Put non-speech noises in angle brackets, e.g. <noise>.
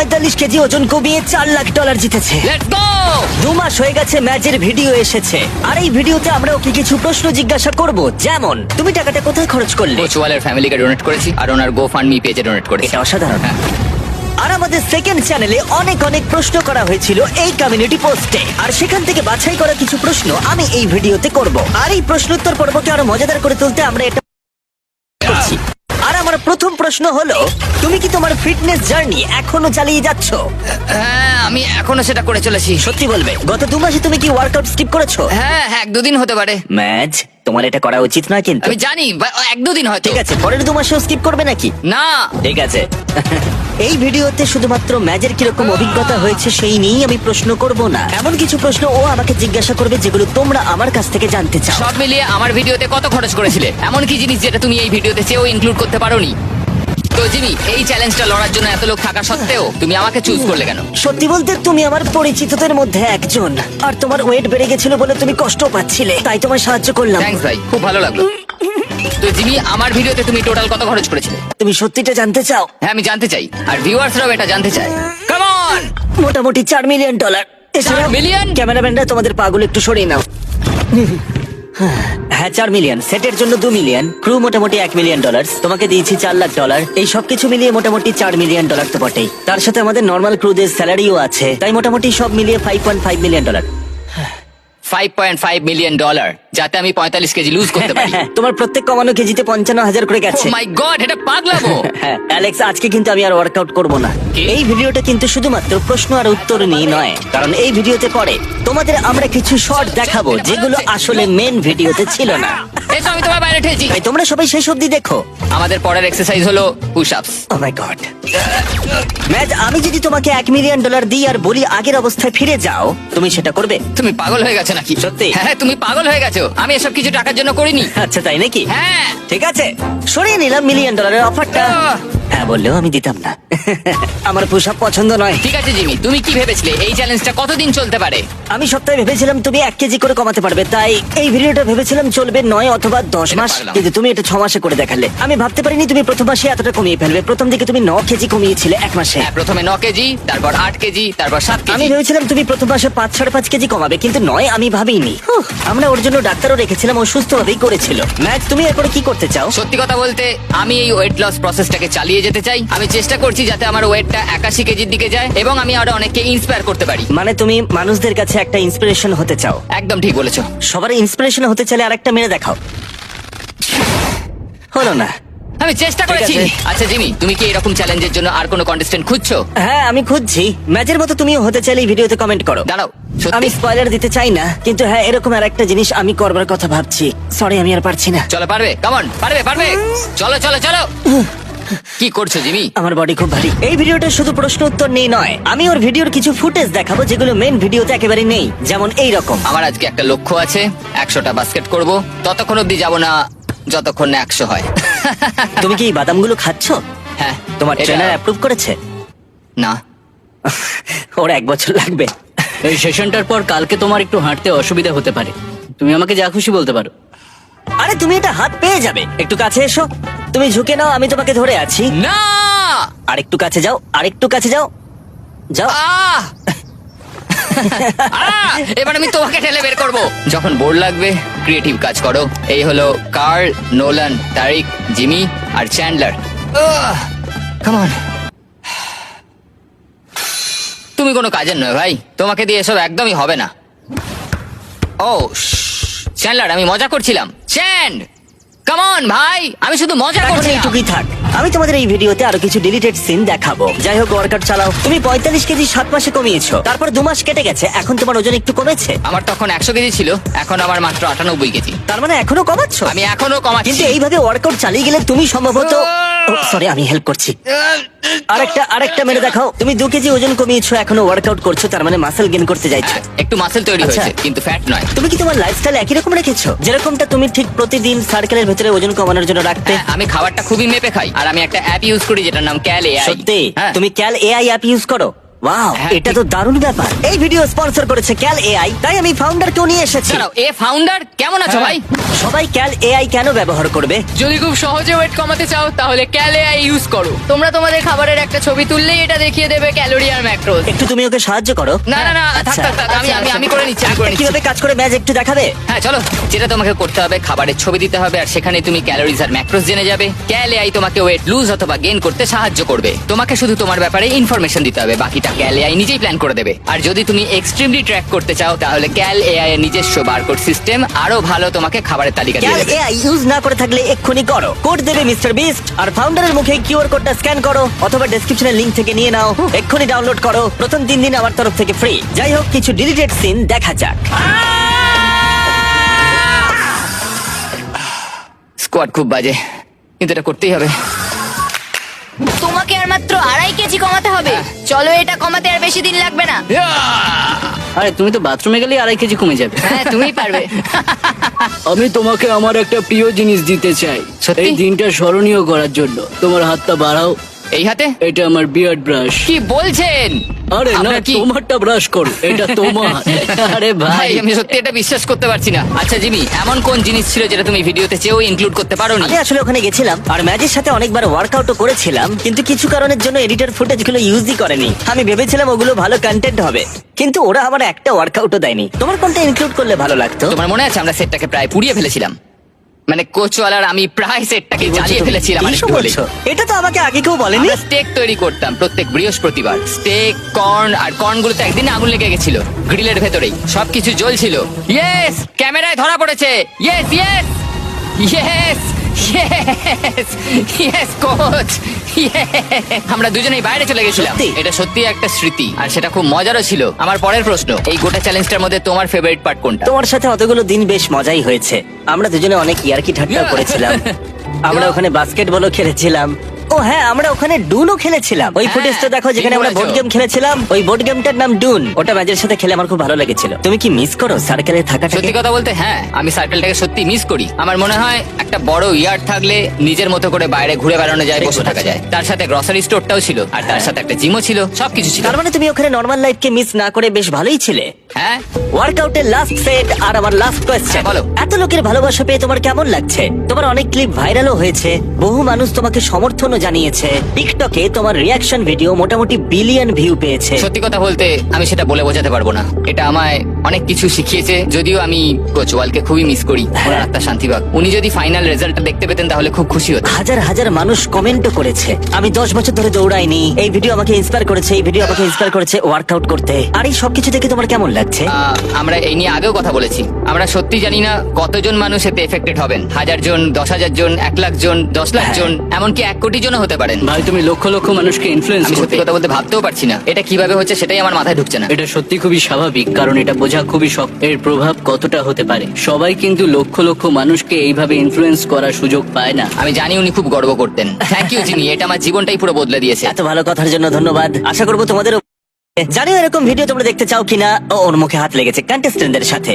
পঁয়তাল্লিশ কেজি ওজন কমিয়ে চার লাখ ডলার জিতেছে। লেটস গো দু মাস হয়ে গেছে ম্যাচের ভিডিও এসেছে। আর এই ভিডিওতে আমরা ওকে কিছু প্রশ্ন জিজ্ঞাসা করব? যেমন তুমি টাকাটা কোথায় খরচ করলে? কোচ ওয়ালের ফ্যামিলিকে ডোনেট করেছি আর ওনার গো ফান্ড মি পেজে ডোনেট করেছি। এটা অসাধারণ। আর আমাদের সেকেন্ড চ্যানেলে অনেক অনেক প্রশ্ন করা হয়েছিল এই কমিউনিটি পোস্টে আর সেখান থেকে বাছাই করা কিছু প্রশ্ন আমি এই ভিডিওতে করব। আর এই প্রশ্নোত্তর পর্বকে আরও মজাদার করে তুলতে আমরা এটা প্রশ্ন হলো তুমি কি তোমার ফিটনেস জার্নি এখনও চালিয়ে যাচ্ছ? হ্যাঁ আমি এখনও সেটা করে চলেছি। সত্যি বলবে গত দু মাসে তুমি কি ওয়ার্কআউট স্কিপ করেছ? হ্যাঁ হ্যাঁ এক দুদিন হতে পারে। ম্যাচ তোমার এটা করা উচিত না কিন্তু। আমি জানি বা- এক দুদিন হয়তো। ঠিক আছে পরের দু মাসেও স্কিপ করবে নাকি? না। ঠিক আছে। <laughs> এই ভিডিওতে শুধুমাত্র ম্যাচের কীরকম অভিজ্ঞতা হয়েছে সেই নিয়েই আমি প্রশ্ন করব না। এমন কিছু প্রশ্ন ও আমাকে জিজ্ঞাসা করবে যেগুলো তোমরা আমার কাছ থেকে জানতে চাও। সব মিলিয়ে আমার ভিডিওতে কত খরচ করেছিলে? এমন কি জিনিস যেটা তুমি এই ভিডিওতে চেয়েও ইনক্লুড করতে পারোনি? তো জিমি এই চ্যালেঞ্জটা লড়ার জন্য এত লোক থাকা সত্ত্বেও তুমি আমাকে চুজ করলে কেন? সত্যি বলতে তুমি আমার পরিচিতদের মধ্যে একজন। আর তোমার ওয়েট বেড়ে গেছিল বলে তুমি কষ্ট পাচ্ছিলে। তাই তোমায় সাহায্য করলাম। থ্যাঙ্কস ভাই খুব ভালো লাগল। তো জিমি আমার ভিডিওতে তুমি টোটাল কত খরচ করেছিলে? তুমি সত্যিটা জানতে চাও? হ্যাঁ আমি জানতে চাই। আর ভিউয়ার্সরাও এটা জানতে চায়। কাম অন মোটামুটি চার মিলিয়ন ডলার এছাড়া million? ক্যামেরাম্যানরা তোমাদের পাগুলো একটু সরিয়ে নাও। হ্যাঁ চার মিলিয়ন সেটের জন্য দু মিলিয়ন ক্রু মোটামুটি এক মিলিয়ন ডলার তোমাকে দিয়েছি চার লাখ ডলার এই সবকিছু মিলিয়ে মোটামুটি চার মিলিয়ন ডলার তো বটেই। তার সাথে আমাদের নর্মাল ক্রুদের স্যালারিও আছে। তাই মোটামুটি সব মিলিয়ে five point five million dollar five point five million dollar যাতে আমি পঁয়তাল্লিশ কেজি লুজ করতে পারি। <laughs> তোমার প্রত্যেক কমানো কেজিতে পঞ্চান্ন হাজার করে গেছে। মাই গড এটা পাগলামো। <laughs> হ্যাঁ অ্যালেক্স আজকে কিন্তু আমি আর ওয়ার্কআউট করব না। এই ভিডিওটা কিন্তু শুধুমাত্র প্রশ্ন আর উত্তর নিয়ে নয় কারণ এই ভিডিওতে পরে তোমাদের আমরা কিছু শর্ট দেখাবো যেগুলো আসলে মেন ভিডিওতে ছিল না। এসো আমি তোমার বাইরে তাই তোমরা সবাই শেষ অব্দি দেখো। আমাদের পরের এক্সারসাইজ হলো push ups oh my god match আমি যদি তোমাকে এক মিলিয়ন ডলার দিই আর বলি আগের অবস্থায় ফিরে যাও তুমি সেটা করবে? তুমি পাগল হয়ে গেছো নাকি? সত্যি? হ্যাঁ তুমি পাগল হয়ে গেছো। আমি এসব কিছু টাকার জন্য করিনি। আচ্ছা তাই নাকি? হ্যাঁ। ঠিক আছে। সরিয়ে নিলাম মিলিয়ন ডলারের অফারটা! হ্যাঁ বললেও আমি দিতাম না। আমার পোশাক পছন্দ নয়। ঠিক আছে জিমি তুমি কি ভেবেছিলে? এই চ্যালেঞ্জটা কতদিন চলতে পারে? আমি সপ্তাহে ভেবেছিলাম তুমি এক কেজি করে কমাতে পারবে তাই এই ভিডিওটা ভেবেছিলাম চলবে নয় অথবা দশ মাস পারলাম। কিন্তু তুমি এটা ছ মাসে করে দেখালে। আমি ভাবতে পারিনি তুমি প্রথম মাসে এতটা কমিয়ে ফেলবে প্রথম দিকে তুমি ন কেজি কমিয়েছিলে এক মাসে। হ্যাঁ প্রথমে ন কেজি তারপর আট কেজি তারপর সাত আমি কেজি। ভেবেছিলাম তুমি প্রথম মাসে পাঁচ সাড়ে পাঁচ কেজি কমাবে কিন্তু নয় আমি ভাবিনি। হুঁ, আমরা ওর জন্য ডাক্তারও রেখেছিলাম ও সুস্থ ভাবেই করেছিল। ম্যাচ তুমি এরপরে কি করতে চাও? সত্যি কথা বলতে আমি এই ওয়েট লস প্রসেসটাকে চালিয়ে যেতে চাই। আমি চেষ্টা করছি যাতে আমার ওয়েটটা একাশি কেজির দিকে যায় এবং আমি আরও অনেককে ইন্সপায়ার করতে পারি। মানে তুমি মানুষদের কাছে একটা ইন্সপিরেশন হতে চাও? একদম ঠিক বলেছ। সবার ইন্সপিরেশন হতে চাইলে আরেকটা মেরে দেখাও। হলো না। আমি চেষ্টা করেছি। আচ্ছা জিমি তুমি কি এরকম চ্যালেঞ্জের জন্য আর কোনো কন্টেস্টেন্ট খুঁজছো? হ্যাঁ আমি খুঁজছি। ম্যাচের মতো তুমিও হতে চাইলে ভিডিওতে কমেন্ট করো। দাঁড়াও আমি স্পয়লার দিতে চাই না কিন্তু হ্যাঁ এরকম আর একটা জিনিস আমি করবার কথা ভাবছি। সরি আমি আর পারছি না। চলো পারবে? কেমন পারবে পারবে? চলো চলো চলো। কি করছ জিমি? আমার বডি খুব ভারী। এই ভিডিওটা শুধু প্রশ্ন উত্তর নেই নয়। আমি ওর ভিডিওর কিছু ফুটেজ দেখাবো যেগুলো মেন ভিডিওতে একেবারে নেই যেমন এই রকম আমার আজকে একটা লক্ষ্য আছে একশোটা বাস্কেট করব। ততক্ষণ অব্দি যাব না যতক্ষণ না একশো হয়। <laughs> তুমি কি এই বাদামগুলো খাচ্ছ? হ্যাঁ তোমার এটা- ট্রেনার অ্যাপ্রুভ করেছে? না। <laughs> ওর এক বছর লাগবে। এই সেশনটার পর কালকে তোমার একটু হাঁটতে অসুবিধা হতে পারে। তুমি আমাকে যা খুশি বলতে পারো। আরে তুমি এটা হাত পেয়ে যাবে। একটু কাছে এসো। তুমি ঝুঁকে নাও আমি তোমাকে ধরে আছি। না! আর একটু কাছে যাও আরেকটু কাছে যাও। যাও। আহ! আহ! এবার আমি তোমাকে ঠেলে বের করব। যখন বোর লাগবে ক্রিয়েটিভ কাজ করো। এই হলো কার্ল নোলান তারিক জিমি আর চ্যান্ডলার। কামন তুমি কোনো কাজের নয় ভাই। তোমাকে দিয়ে এসব একদমই হবে না। ও চ্যান্ডলার আমি মজা করছিলাম। চ্যান্ড! কামন ভাই আমি শুধু মজা এখন টুকি এইটুকুই থাক। আমি তোমাদের এই ভিডিওতে আরও কিছু ডিলিটেড সিন দেখাবো। যাই হোক ওয়ার্কআউট চালাও। তুমি পঁয়তাল্লিশ কেজি সাত মাসে কমিয়েছো। তারপর দু মাস কেটে গেছে। এখন তোমার ওজন একটু কমেছে? আমার তখন একশো কেজি ছিল। এখন আমার মাত্র আটানব্বই কেজি। তার মানে এখনও কমাচ্ছ? আমি এখনও কমাচ্ছি। কিন্তু এইভাবে ওয়ার্কআউট চালিয়ে গেলে তুমি সম্ভবত সরি আমি হেল্প করছি। আরেকটা আরেকটা মেরে দেখাও। তুমি দু কেজি ওজন কমিয়েছো এখনও ওয়ার্কআউট করছ তার মানে মাসেল গেইন করতে যাইছো। একটু মাসেল তৈরি আচ্ছা। হয়েছে কিন্তু ফ্যাট নয়। তুমি কি তোমার লাইফস্টাইল একই রকম রেখেছো? যেরকমটা তুমি ঠিক প্রতিদিন সার্কেলের ভেতরে ওজন কমানোর জন্য রাখতে। হ্যাঁ, আমি খাবারটা খুবই মেপে খাই। আর আমি একটা অ্যাপ ইউজ করি যেটার নাম ক্যাল এআই সত্যি? হ্যাঁ। তুমি ক্যাল এআই অ্যাপ ইউজ করো? ওয়াও হ্যাঁ, এটা তো দারুণ ব্যাপার। এই ভিডিও স্পন্সর করেছে ক্যাল এআই তাই আমি ফাউন্ডারকেও নিয়ে এসেছি। দাঁড়াও এ ফাউন্ডার কেমন আছো ভাই? সবাই ক্যাল এআই কেন ব্যবহার করবে? যদি খুব সহজে ওয়েট কমাতে চাও তাহলে ক্যালে আই ইউজ করো। তোমরা তোমাদের খাবারের একটা ছবি তুললেই এটা দেখিয়ে দেবে ক্যালোরি আর ম্যাক্রোস একটু তুমি ওকে সাহায্য করো। না না না থাক আচ্ছা। থাক থাক আমি আমি আমি করে নিচ্ছি আমি করে নিচ্ছি। কীভাবে কাজ করে ম্যাচ একটু দেখাবে? হ্যাঁ চলো। যেটা তোমাকে করতে হবে খাবারের ছবি দিতে হবে আর সেখানে তুমি ক্যালোরিজ আর ম্যাক্রোস জেনে যাবে। ক্যালে আই তোমাকে ওয়েট লুজ অথবা গেইন করতে সাহায্য করবে। তোমাকে শুধু তোমার ব্যাপারে ইনফরমেশন দিতে হবে বাকিটা ক্যালে আই নিজেই প্ল্যান করে দেবে। আর যদি তুমি এক্সট্রিমলি ট্র্যাক করতে চাও তাহলে ক্যাল এআই এর নিজস্ব বারকোড সিস্টেম আরও ভালো তোমাকে খাবারের তালিকা দিয়ে দেবে। এআই ইউজ না করে থাকলে এক্ষুনি করো। কোড দেবে মিস্টার বিস্ট আর ফাউন্ডারের মুখে কিউআর কোডটা স্ক্যান করো অথবা ডেসক্রিপশনের লিংক থেকে নিয়ে নাও। এক্ষুনি ডাউনলোড করো। প্রথম তিন দিন আমার তরফ থেকে ফ্রি যাই হোক কিছু ডিলিটেড সিন দেখা যাক। স্কোয়াড খুব বাজে। কিন্তু এটা করতেই হবে। তোমাকে আর মাত্র আড়াই কেজি কমাতে হবে। চলো এটা কমাতে আর বেশি দিন লাগবে না। আরে তুমি তো বাথরুমে গেলে আড়াই কেজি কমে যাবে। হ্যাঁ তুমি পারবে। আমি তোমাকে আমার একটা প্রিয় জিনিস দিতে চাই। এই দিনটা স্মরণীয় করার জন্য। তোমার হাতটা বাড়াও। এই হাতে? এটা আমার বিয়ার্ড ব্রাশ কি বলছেন? আরে না আপনার কি তোমারটা ব্রাশ করো এটা তোমার। <laughs> আরে ভাই। ভাই আমি সত্যি এটা বিশ্বাস করতে পারছি না। আচ্ছা জিমি এমন কোন জিনিস ছিল যেটা তুমি ভিডিওতে চেয়েও ইনক্লুড করতে পারোনি? আমি আসলে ওখানে গেছিলাম আর ম্যাচের সাথে অনেকবার ওয়ার্কআউটও করেছিলাম কিন্তু কিছু কারণের জন্য এডিটর ফুটেজগুলো ইউজই করেনি। আমি ভেবেছিলাম ওগুলো ভালো কন্টেন্ট হবে কিন্তু ওরা আমার একটা ওয়ার্কআউটও দেয়নি। তোমার কোনটা ইনক্লুড করলে ভালো লাগতো? তোমার মনে আছে আমরা সেটটাকে প্রায় পুড়িয়ে ফেলেছিলাম? মানে কোচওয়ালার আমি প্রায় সেটটাকে জ্বালিয়ে ফেলেছিলাম মানে হলেই। বলছো? এটা তো আমাকে আগে কেউ বলেনি? আমরা স্টেক তৈরি করতাম প্রত্যেক বৃহস্পতিবার। স্টেক কর্ন আর কর্নগুলো তো একদিন আগুন লেগে গেছিল গ্রিলের ভেতরেই। সবকিছু জ্বলছিল। ইয়েস ক্যামেরায় ধরা পড়েছে। ইয়েস ইয়েস ইয়েস আমরা দুজনেই বাইরে চলে গেছিলাম। সত্যি? এটা সত্যি একটা স্মৃতি। আর সেটা খুব মজারও ছিল। আমার পরের প্রশ্ন এই গোটা চ্যালেঞ্জটার মধ্যে তোমার ফেভারিট পার্ট কোনটা? তোমার সাথে অতগুলো দিন বেশ মজাই হয়েছে। আমরা দুজনে অনেক ইয়ার্কি ঠাট্টা করেছিলাম। <laughs> আমরা ওখানে বাস্কেটবলও খেলেছিলাম। ও হ্যাঁ আমরা ওখানে ডুনও খেলেছিলাম। ওই হ্যাঁ, ফুটেজটা দেখো যেখানে আমরা। বোর্ড গেম খেলেছিলাম। ওই বোর্ড গেমটার নাম ডুন ওটা ম্যাচের সাথে খেলে আমার খুব ভালো লেগেছিল। তুমি কি মিস করো সার্কেলে থাকাটা সত্যি কথা বলতে হ্যাঁ আমি সার্কেলটাকে সত্যি মিস করি। আমার মনে হয় একটা বড় ইয়ার্ড থাকলে নিজের মতো করে বাইরে ঘুরে বেড়ানো যায় বসে থাকা যায়। তার সাথে গ্রসারি স্টোরটাও ছিল আর তার সাথে একটা জিমও ছিল সবকিছু ছিল। তার মানে তুমি ওখানে নর্মাল লাইফকে মিস না করে বেশ ভালোই ছিলে? হ্যাঁ? ওয়ার্কআউটের লাস্ট সেট আর আমার লাস্ট কোয়েশ্চেন হ্যাঁ, বলো। এত লোকের ভালোবাসা পেয়ে তোমার কেমন লাগছে? তোমার অনেক ক্লিপ ভাইরালও হয়েছে। বহু মানুষ তোমাকে সমর্থনও জানিয়েছে। টিকটকে তোমার রিয়াকশন ভিডিও মোটামুটি বিলিয়ন ভিউ পেয়েছে। সত্যি কথা বলতে আমি সেটা বলে বোঝাতে পারব না। এটা আমায় অনেক কিছু শিখিয়েছে যদিও আমি কোচ ওয়ালকে খুবই মিস করি ওনার আত্মা শান্তি পাক উনি যদি ফাইনাল রেজাল্টটা দেখতে পেতেন তাহলে খুব খুশি হতেন হাজার হাজার মানুষ কমেন্টও করেছে। আমি দশ বছর ধরে দৌড়াইনি। এই ভিডিও আমাকে ইন্সপায়ার করেছে এই ভিডিও আমাকে ইন্সপায়ার করেছে ওয়ার্কআউট করতে। আর এই সবকিছু দেখে তোমার কেমন লাগছে আহ, আমরা এই নিয়ে আগেও কথা বলেছি। আমরা সত্যি জানি না কতজন মানুষ এতে এফেক্টেড হবেন। হাজার জন দশ হাজার জন এক লাখ জন দশ লাখ হ্যাঁ। জন এমনকি এক কোটি জনও হতে পারেন। ভাই তুমি লক্ষ লক্ষ মানুষকে ইনফ্লুয়েন্স আমি সত্যি করতে কথা বলতে ভাবতেও পারছি না। এটা কীভাবে হচ্ছে সেটাই আমার মাথায় ঢুকছে না। এটা সত্যি খুবই স্বাভাবিক কারণ এটা বোঝা খুবই শক্ত। এর প্রভাব কতটা হতে পারে? সবাই কিন্তু লক্ষ লক্ষ মানুষকে এইভাবে ইনফ্লুয়েন্স করার সুযোগ পায় না। আমি জানি উনি খুব গর্ব করতেন। থ্যাংক ইউ জিমি এটা আমার জীবনটাই পুরো বদলে দিয়েছে। এত ভালো কথার জন্য ধন্যবাদ। আশা করব তোমাদের জানিও এরকম ভিডিও তোমরা দেখতে চাও কিনা? ও ওর মুখে হাত লেগেছে কন্টেস্টেন্টদের সাথে।